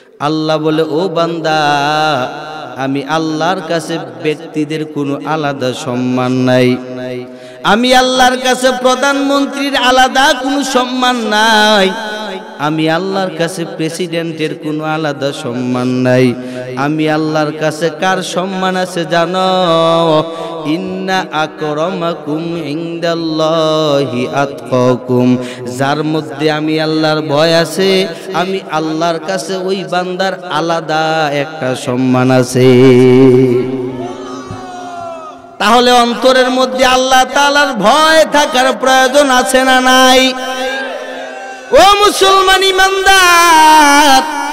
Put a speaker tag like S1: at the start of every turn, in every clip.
S1: আল্লাহ বলে, ও বান্দা, আমি আল্লাহর কাছে ব্যক্তিদের কোনো আলাদা সম্মান নাই। আমি আল্লাহর কাছে প্রধানমন্ত্রীর আলাদা কোনো সম্মান নাই। আমি আল্লাহর কাছে প্রেসিডেন্টের কোনো আলাদা সম্মান নাই। আমি আল্লাহর কাছে কার সম্মান আছে জানো? ইন্না আকরমাকুম ইনদাল্লাহি আতকাকুম। যার মধ্যে আমি আল্লাহর ভয় আছে, আমি আল্লাহর কাছে ওই বান্দার আলাদা একটা সম্মান আছে। তাহলে অন্তরের মধ্যে আল্লাহ তাআলার ভয় থাকার প্রয়োজন আছে না নাই? ও মুসলমান ইমানদার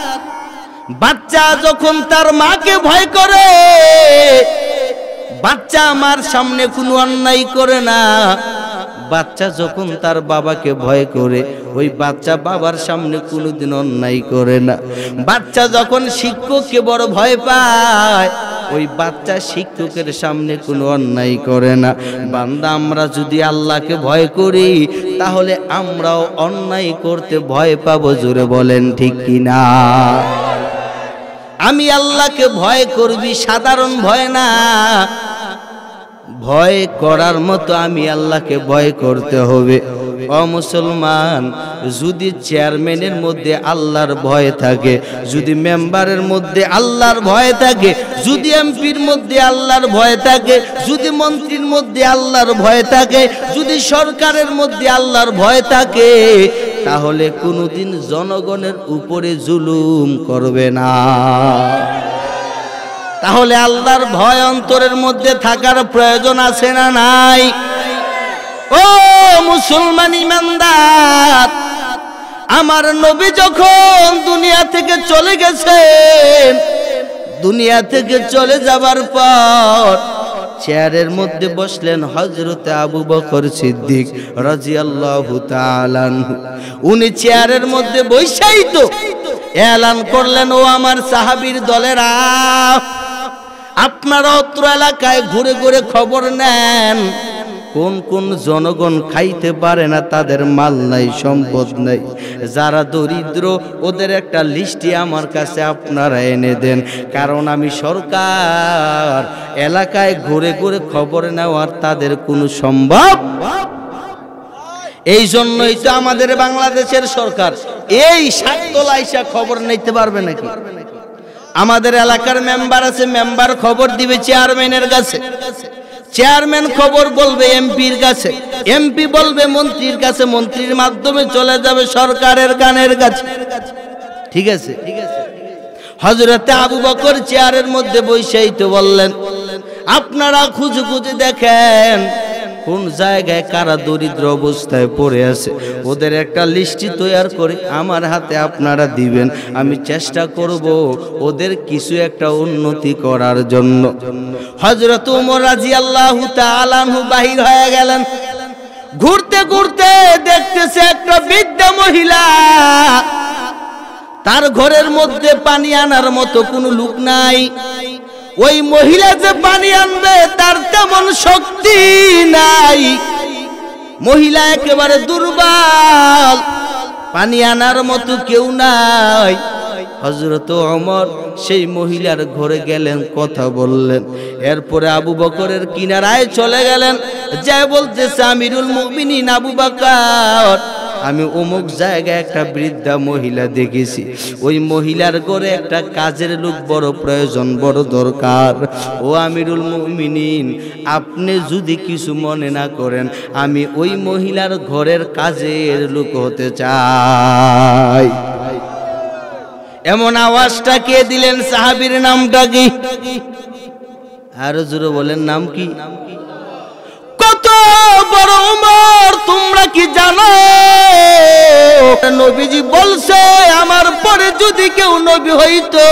S1: বাচ্চা যখন তার মাকে ভয় করে, বাচ্চা আমার সামনে কোনো অন্যায় করে না। বাচ্চা যখন তার বাবাকে ভয় করে, ওই বাচ্চা বাবার সামনে কোনোদিন অন্যায় করে না। বাচ্চা যখন শিক্ষককে বড় ভয় পায়, ওই বাচ্চা শিক্ষকের সামনে কোনো অন্যায় করে না। বান্দা, আমরা যদি আল্লাহকে ভয় করি, তাহলে আমরাও অন্যায় করতে ভয় পাবো, জোরে বলেন ঠিক কিনা? আমি আল্লাহকে ভয় করবি, সাধারণ ভয় না। ভয় করার মতো আমি আল্লাহকে ভয় করতে হবে। ও মুসলমান, যদি চেয়ারম্যানের মধ্যে আল্লাহর ভয় থাকে, যদি মেম্বারের মধ্যে আল্লাহর ভয় থাকে, যদি এমপির মধ্যে আল্লাহর ভয় থাকে, যদি মন্ত্রীর মধ্যে আল্লাহর ভয় থাকে, যদি সরকারের মধ্যে আল্লাহর ভয় থাকে তাহলে কোনোদিন জনগণের উপরে জুলুম করবে না। তাহলে আল্লাহর ভয় অন্তরের মধ্যে থাকার প্রয়োজন আছে না নাই? ও মুসলমান ইমানদার, আমার নবী যখন দুনিয়া থেকে চলে গেছেন, দুনিয়া থেকে চলে যাবার পর চেয়ারের মধ্যে বসলেন হজরত আবু বকর সিদ্দিক রাজিয়াল্লাহু আল্লাহ উনি চেয়ারের মধ্যে বৈশাই তো এলান করলেন, ও আমার সাহাবীর দলেরা, আপনারা অত্র এলাকায় ঘুরে ঘুরে খবর নেন। কোন কোন জনগণ খাইতে পারে না, তাদের মাল নাই, সম্পদ নাই। যারা দরিদ্র, ওদের একটা লিস্টি আমার কাছে আপনারা এনে দেন। কারণ আমি সরকার, এলাকায় ঘুরে ঘুরে খবর নেওয়ার তাদের কোনো সম্ভব? এই জন্যই তো আমাদের বাংলাদেশের সরকার এই সাততলাইসা খবর নিতে পারবে নাকি? আমাদের এলাকার মেম্বার আছে মেম্বার খবর দিবে চেয়ারম্যানের কাছে। চেয়ারম্যান খবর বলবে এমপির কাছে। এমপি বলবে মন্ত্রীর কাছে, মন্ত্রীর মাধ্যমে চলে যাবে সরকারের গানের কাছে। ঠিক আছে? ঠিক আছে হজরতে আবু বকর চেয়ারের মধ্যে বৈশাই তো বললেন, আপনারা খুঁজে খুঁজে দেখেন কোন জায়গায় কারা দরিদ্র অবস্থায় পড়ে আছে? ওদের একটা লিস্টি তৈরি করে আমার হাতে আপনারা দিবেন। আমি চেষ্টা করব ওদের কিছু একটা উন্নতি করার জন্য। হজরত উমর রাজি আল্লাহ তালানহু বাহির হয়ে গেলেন। ঘুরতে ঘুরতে দেখতেছে একটা বৃদ্ধা মহিলা। তার ঘরের মধ্যে পানি আনার মতো কোনো লোক নাই। ওই মহিলা যে পানি আনবে, তার তেমন শক্তি নাই। মহিলা একেবারে দুর্বল, পানি আনার মতো কেউ নাই। হজরত অমর সেই মহিলার ঘরে গেলেন, কথা বললেন। এরপরে আবু বকরের কিনারায় চলে গেলেন। যাই বলতেছে আমিরুল মুমিনিন আবু বকর। আমি অমুক জায়গায় একটা বৃদ্ধা মহিলা দেখেছি। ওই মহিলার ঘরে একটা কাজের লোক বড় প্রয়োজন, বড় দরকার। ও আমিরুল মুমিনিন, আপনি যদি কিছু মনে না করেন, আমি ওই মহিলার ঘরের কাজের লোক হতে চাই। এমন আওয়াজটা কে দিলেন সাহাবির নামটা কি? আরও জোরে বলেন, নাম কি? কত বড় উমর, তোমরা কি জানো? নবীজি বলছে, আমার পরে যদি কেউ নবী হইতো,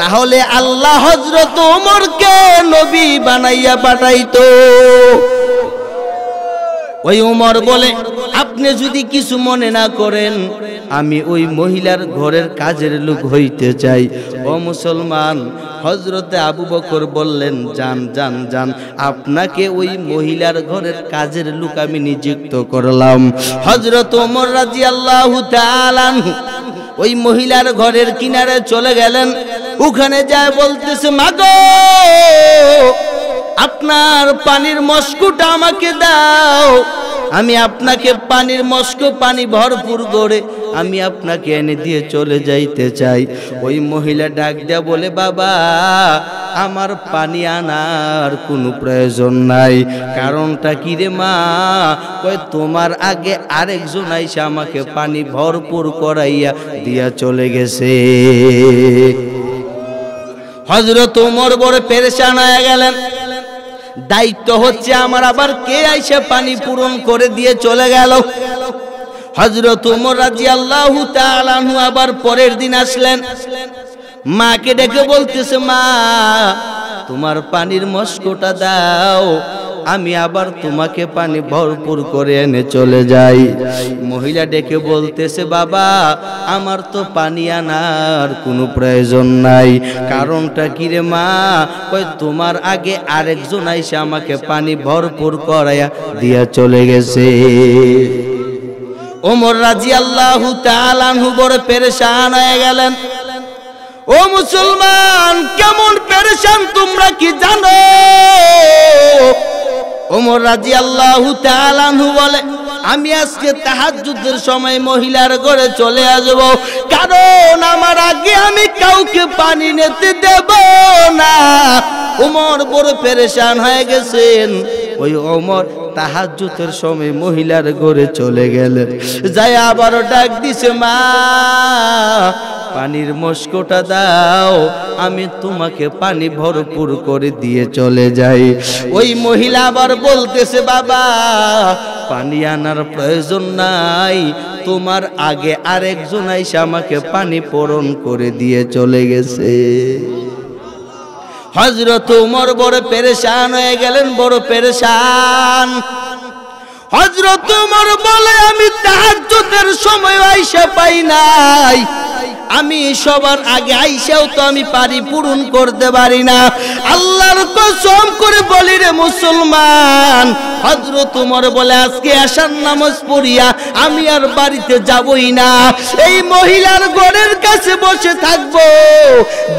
S1: তাহলে আল্লাহ হজরত উমরকে নবী বানাইয়া পাঠাইতো। ওই উমর বলে, আপনি যদি কিছু মনে না করেন, আমি ওই মহিলার ঘরের কাজের লোক হইতে চাই। ও মুসলমান হজরতে আবু বকর বললেন, যান যান যান, আপনাকে ওই মহিলার ঘরের কাজের লোক আমি নিযুক্ত করলাম। হজরত ওমর রাজি আল্লাহ ওই মহিলার ঘরের কিনারে চলে গেলেন। ওখানে যায় বলতেছে, মাগো আপনার পানির মস্কুটা আমাকে দাও। আমি আপনাকে পানির মস্ক, পানি ভরপুর করে আমি আপনাকে এনে দিয়ে চলে যাইতে চাই। ওই মহিলা ডাক দেয়া বলে, বাবা, আমার পানি আনার কোনো প্রয়োজন নাই। কারণটা কি রে মা? কয়, তোমার আগে আরেকজন আইসা আমাকে পানি ভরপুর করাইয়া দিয়া চলে গেছে। হজরত ওমর বড় পেরেশান হয়ে গেলেন। দায়িত্ব হচ্ছে আমার, আবার কে আইসে পানি পূরণ করে দিয়ে চলে গেল? হজরত উমর রাজি আল্লাহ তালানহু আবার পরের দিন আসলেন। মাকে ডেকে বলতেছে, মা, তোমার পানির মস্কোটা দাও। আমি আবার তোমাকে পানি ভরপুর করে এনে চলে যাই। মহিলা ডেকে বলতেছে, বাবা, আমার তো পানি আনার কোনো প্রয়োজন নাই। কারণটা কি রে মা? কই তোমার আগে আরেকজন আইসে আমাকে পানি ভরপুর করাইয়া দিয়া চলে গেছে। ওমর রাজি আল্লাহ তালানহু বড় পেরেশান হয়ে গেলেন। ও মুসলমান, কেমন পেরেশান তোমরা কি জানো? ওমর রাজি আল্লাহ তালানহু বলে, আমি আজকে তাহাজ্জুদের সময় মহিলার ঘরে চলে আসব। কারণ আমার আগে আমি কাউকে পানি নিতে দেব না। ওমর বড় পেরেশান হয়ে গেছেন। ওই ওমর তাহাজ্জুদের সময় মহিলার ঘরে চলে গেলেন। যাই আবারও ডাক দিছে, মা পানির মস্কোটা দাও, আমি তোমাকে পানি ভরপুর করে দিয়ে চলে যাই। ওই মহিলা আবার বলতেছে, বাবা, পানি আনার প্রয়োজন নাই। তোমার আগে আরেকজন আইসে আমাকে পানি পূরণ করে দিয়ে চলে গেছে। হজরত উমর বড় পেরেশান হয়ে গেলেন, বড় পেরেশান। হজরত উমর বলে, আমি তাহাজ্জুদের সময় আইসা পাই নাই। আমি সবার আগে আইসাও তো আমি পারি পূরণ করতে পারি না। আল্লাহর কসম করে বলি রে মুসলমান হজরত উমর বলে, আজকে আসার নামাজ পড়িয়া আমি আর বাড়িতে যাবই না। এই মহিলার ঘরের কাছে বসে থাকব।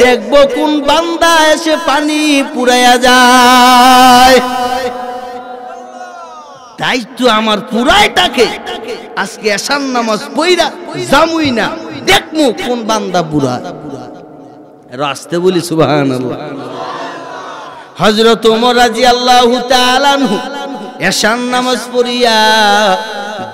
S1: দেখব কোন বান্দা এসে পানি পুরাইয়া যায়। দায়িত্ব আমার পুরাইটাকে আজকে আসার নামাজ পইরা জামুই না। দেখমু কোন বান্দা বুড়া। রাস্তে বলি সুবাহান হজরত ওমর রাজি আল্লাহ তালানহু এসান নামাজ পড়িয়া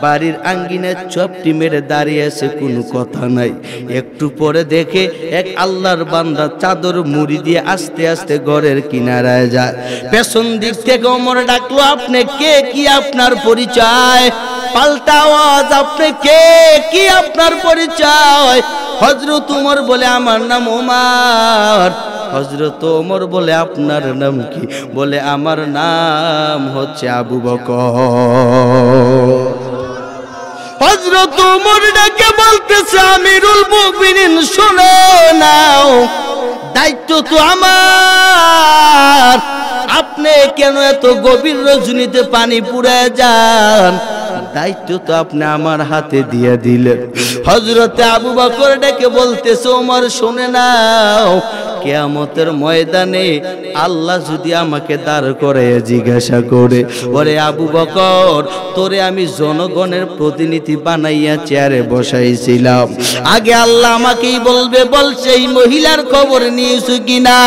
S1: বাড়ির আঙ্গিনায় চপটি মেরে দাঁড়িয়ে আছে কোনো কথা নাই। একটু পরে দেখে এক আল্লাহর বান্দা চাদর মুড়ি দিয়ে আস্তে আস্তে ঘরের কিনারায় যায়। পেছন দিক থেকে ওমর ডাকলো, আপনি কে? কি আপনার পরিচয়? পাল্টা আওয়াজ, আপনি কে? কি আপনার পরিচয়? হজরত উমর বলে, আমার নাম ওমার। হজরত ওমর বলে, আপনার নাম কি? বলে, আমার নাম হচ্ছে আবু বকর। হজরত উমর ডাকে বলতেছে, আমিরুল মুমিনিন, শোনো নাও। দায়িত্ব তো আমার। আপনি কেন এত গভীর রজনীতে পানি পুড়ে যান? দায়িত্ব তো আপনি আমার হাতে দিয়ে দিলেন। হজরতে আবু বকর ডেকে বলতেছে, ওমর, শুনে নাও, কেয়ামতের ময়দানে আল্লাহ যদি আমাকে দাঁড় করে জিজ্ঞাসা করে, ওরে আবু বকর, তোরে আমি জনগণের প্রতিনিধি বানাইয়া চেয়ারে বসাইছিলাম। আগে আল্লাহ আমাকেই বলবে বলছে এই মহিলার খবর নিয়েছো কিনা?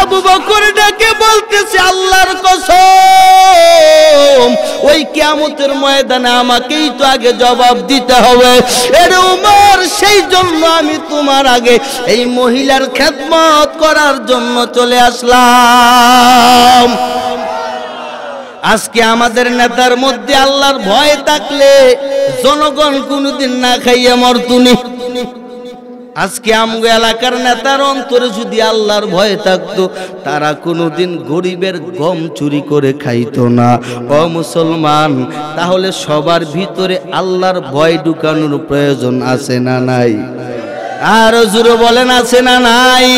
S1: আবু বকর ডেকে বলতেছে, আল্লাহর কসম, ওই কেয়ামতের ময়দানে আমাকেই তো আগে জবাব দিতে হবে। এরে উমর, সেই জন্য আমি তোমার আগে এই মহিলার খেদমত করার জন্য চলে আসলাম। আজকে আমাদের নেতার মধ্যে আল্লাহর ভয় থাকলে জনগণ কোনোদিন না খাইয়ে মরতুনি। আজকে আমগো এলাকার নেতার অন্তরে যদি আল্লাহর ভয় থাকতো, তারা কোনোদিন গরিবের গম চুরি করে খাইতো না। অ মুসলমান, তাহলে সবার ভিতরে আল্লাহর ভয় ঢুকানোর প্রয়োজন আছে না নাই? আর জুড়ে বলেন, আছে না নাই?